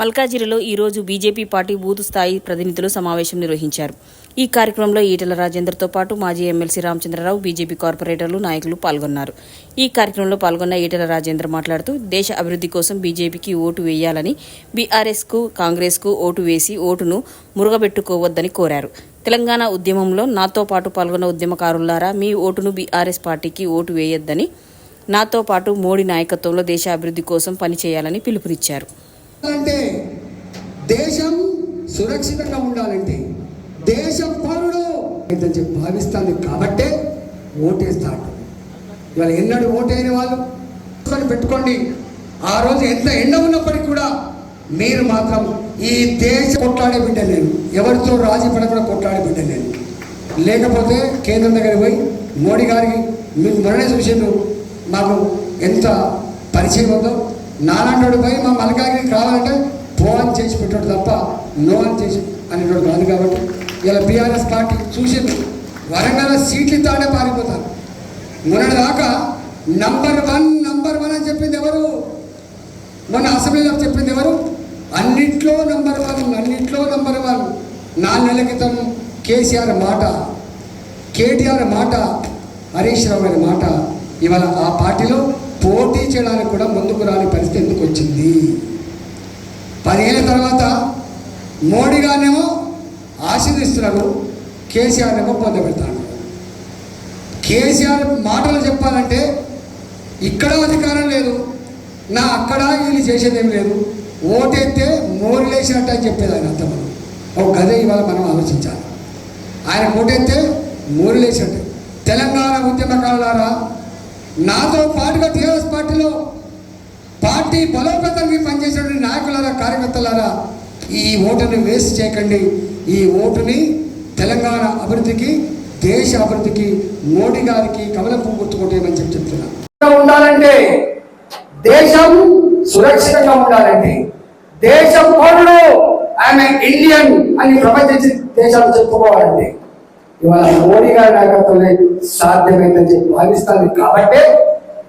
మల్కాజిరిలో ఈరోజు BJP party booth స్థాయి ప్రతినిధులు సమావేశం నిర్వహించారు. ఈ కార్యక్రమంలో ఈటెల రాజేందర్తో పాటు మాజీ ఎమ్మెల్సీ రామచంద్రరావు బీజేపీ కార్పొరేటర్లు నాయకులు పాల్గొన్నారు. ఈ కార్యక్రమంలో పాల్గొన్న ఈటెల రాజేందర్ మాట్లాడుతూ దేశ అభివృద్ధి కోసం బీజేపీకి ఓటు వేయాలని బీఆర్ఎస్కు కాంగ్రెస్కు ఓటు వేసి ఓటును మురుగబెట్టుకోవద్దని కోరారు. తెలంగాణ ఉద్యమంలో నాతో పాటు పాల్గొన్న ఉద్యమకారులారా మీ ఓటును బీఆర్ఎస్ పార్టీకి ఓటు వేయొద్దని నాతో పాటు మోడీ నాయకత్వంలో దేశ అభివృద్ధి కోసం పనిచేయాలని పిలుపునిచ్చారు. అంటే దేశం సురక్షితంగా ఉండాలంటే దేశం పౌరుడు అని చెప్పి భావిస్తాను. కాబట్టే ఓటేస్తాడు. ఇవాళ ఎన్నడూ ఓటైన వాళ్ళు పెట్టుకోండి. ఆ రోజు ఎంత ఎండ ఉన్నప్పటికీ కూడా మీరు మాత్రం ఈ దేశ కొట్లాడే బిడ్డ నేను. ఎవరితో రాజీ పడకుండా కొట్లాడే బిడ్డ నేను. లేకపోతే కేంద్రం దగ్గర పోయి మోడీ గారికి మీకు మరణ విషయంలో మాకు ఎంత పరిచయం ఉందో నాలాంటి పోయి మా మలకాగిరికి రావాలంటే పో అని చేసి పెట్టాడు తప్ప నో అని చేసి అనేటువంటి కాదు కాబట్టి ఇలా బీఆర్ఎస్ పార్టీ చూసింది. వరంగల్ సీట్లు తాడే పారిపోతారు. మొన్నటి దాకా నంబర్ వన్ నంబర్ వన్ అని చెప్పింది ఎవరు? మొన్న అసెంబ్లీలో చెప్పింది ఎవరు? అన్నిట్లో నంబర్ వన్ అన్నిట్లో నంబర్ వన్. నాలుగు నెలల క్రితం కేసీఆర్ మాట కేటీఆర్ మాట హరీష్ రావు గారి మాట ఇవాళ ఆ పార్టీలో పోటీ చేయడానికి కూడా ముందుకు రాని పరిస్థితి ఎందుకు వచ్చింది? పదిహేళ్ళ తర్వాత మోడీ గారినేమో ఆశీర్దిస్తున్నారు కేసీఆర్ ఏమో పొందబెడతాడు కేసీఆర్ మాటలు చెప్పాలంటే ఇక్కడ అధికారం లేదు నా అక్కడ వీళ్ళు చేసేదేం లేదు. ఓటెత్తే మోరిలేసినట్టు అని చెప్పేది ఆయన అర్థం ఒక గదే ఇవాళ మనం ఆలోచించాలి. ఆయన ఓటెత్తే మోరిలేసినట్టు తెలంగాణ ఉద్యమకారులారా నాతో పాటుగా టీఆర్ఎస్ పార్టీలో పార్టీ బలోపేతానికి పనిచేసేటువంటి నాయకులారా కార్యకర్తలారా ఈ ఓటుని వేస్ట్ చేయకండి. ఈ ఓటుని తెలంగాణ అభివృద్ధికి దేశ అభివృద్ధికి మోడీ గారికి కమలం గుర్తుకోటేమని చెప్పి చెప్తున్నా. ఉండాలంటే దేశం సురక్షితంగా ఉండాలంటే దేశం పౌరుడు ఆమె ఇండియన్ అని ప్రపంచ దేశాలు చెప్పుకోవాలంటే ఇవాళ మోడీ గారి నాయకత్వంలో సాధ్యమైందని చెప్పి భావిస్తాను. కాబట్టే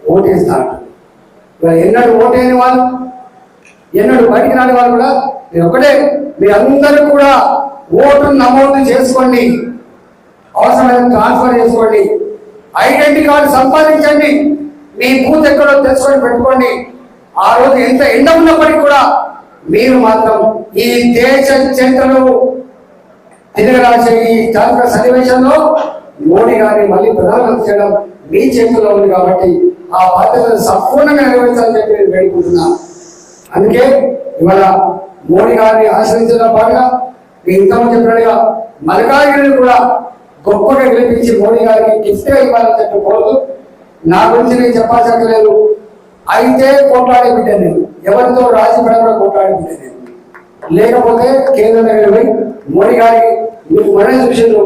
ఓటేస్తాను. ఇవాళ ఎన్నడూ ఓటేని వాళ్ళు ఎన్నడూ బయటికి రాని వాళ్ళు కూడా మీరు ఒకటే మీరందరూ కూడా ఓటు నమోదు చేసుకోండి. అవసరమైన ట్రాన్స్ఫర్ చేసుకోండి. ఐడెంటిటీ కార్డు సంపాదించండి. మీ బూత్ ఎక్కడో తెలుసుకొని పెట్టుకోండి. ఆ రోజు ఎంత ఎండ ఉన్నప్పటికీ కూడా మీరు మాత్రం ఈ దేశ చరిత్రలో తిరగరాసే ఈ జాతక సన్నివేశంలో మోడీ గారిని మళ్ళీ ప్రధానమంత్రి చేయడం మీ చేతుల్లో ఉంది కాబట్టి ఆ బాధ్యతను సంపూర్ణంగా నెరవేర్చాలని చెప్పి నేను వేడుకుంటున్నా. అందుకే ఇవాళ మోడీ గారిని ఆశ్రయించడం పాటుగా మీ ఇంతమంది చెప్పినట్టుగా మల్కాగిరిని కూడా గొప్పగా గెలిపించి మోడీ గారికి గిఫ్ట్గా ఇవ్వాలని చెప్పి కోరుతూ నా గురించి నేను చెప్పాల్సిన లేదు. అయితే కొట్లాడే బిడ్డ నేను. ఎవరితో రాజీ పడకుండా కొట్లాడే బిడ్డ నేను. లేకపోతే కేంద్ర దగ్గర పోయి మోడీ గారికి మీకు మొన్న చూసిండు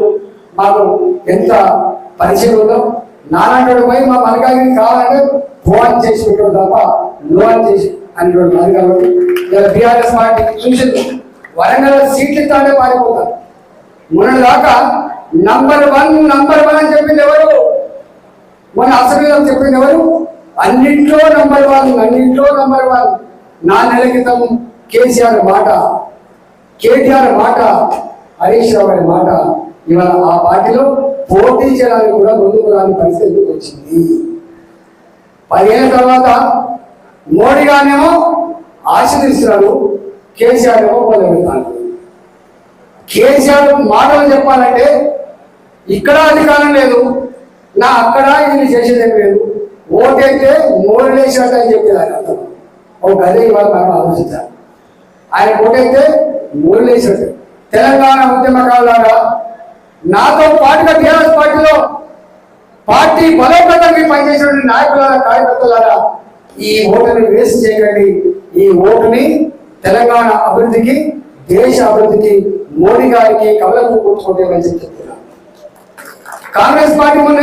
మాకు ఎంత పరిచయం ఉందో నానాడు పోయి మా మల్కాగిరి కావాలంటే ఫోన్ చేసి పెట్టాడు తప్ప లోన్ చేసి అనేటువంటి కాదు ఇలా బీఆర్ఎస్ పార్టీ చూసింది. వరంగల్ సీట్లు తానే పారిపోతారు. మొన్న దాకా నంబర్ వన్ నంబర్ వన్ అని చెప్పింది ఎవరు? మొన్న అసెంబ్లీలో చెప్పింది ఎవరు? అన్నింట్లో నంబర్ వన్ అన్నింట్లో నంబర్ వన్. నా నెల క్రితం కేసీఆర్ మాట కేటీఆర్ మాట హరీష్ రావు గారి మాట ఇవాళ ఆ పార్టీలో పోటీ చేయడానికి కూడా ముందుకు రాని పరిస్థితి వచ్చింది? పదిహేను తర్వాత మోడీ గారేమో ఆశీర్దిస్తున్నారు కేసీఆర్ ఏమో పొందబెడతారు కేసీఆర్ మాటలు చెప్పాలంటే ఇక్కడ అధికారం లేదు నా అక్కడ ఇది చేసేదేం లేదు. ఓటైతే మోడీ వేసినట్టు అని చెప్పేది అర్థం. ఒక గదే ఇవాళ మనం ఆలోచించాలి. ఆయన ఓటైతే మోడీ తెలంగాణ ఉద్యమకారులాగా నాతో పాటుగా టీఆర్ఎస్ పార్టీలో పార్టీ బలోపేతానికి పనిచేసిన నాయకులారా కార్యకర్తలారా ఈ ఓటుని వేస్ట్ చేయకండి. ఈ ఓటుని తెలంగాణ అభివృద్ధికి దేశ అభివృద్ధికి మోడీ గారికి కమలకు కూర్చుకుంటే అని చెప్తున్నారు కాంగ్రెస్ పార్టీ మొన్న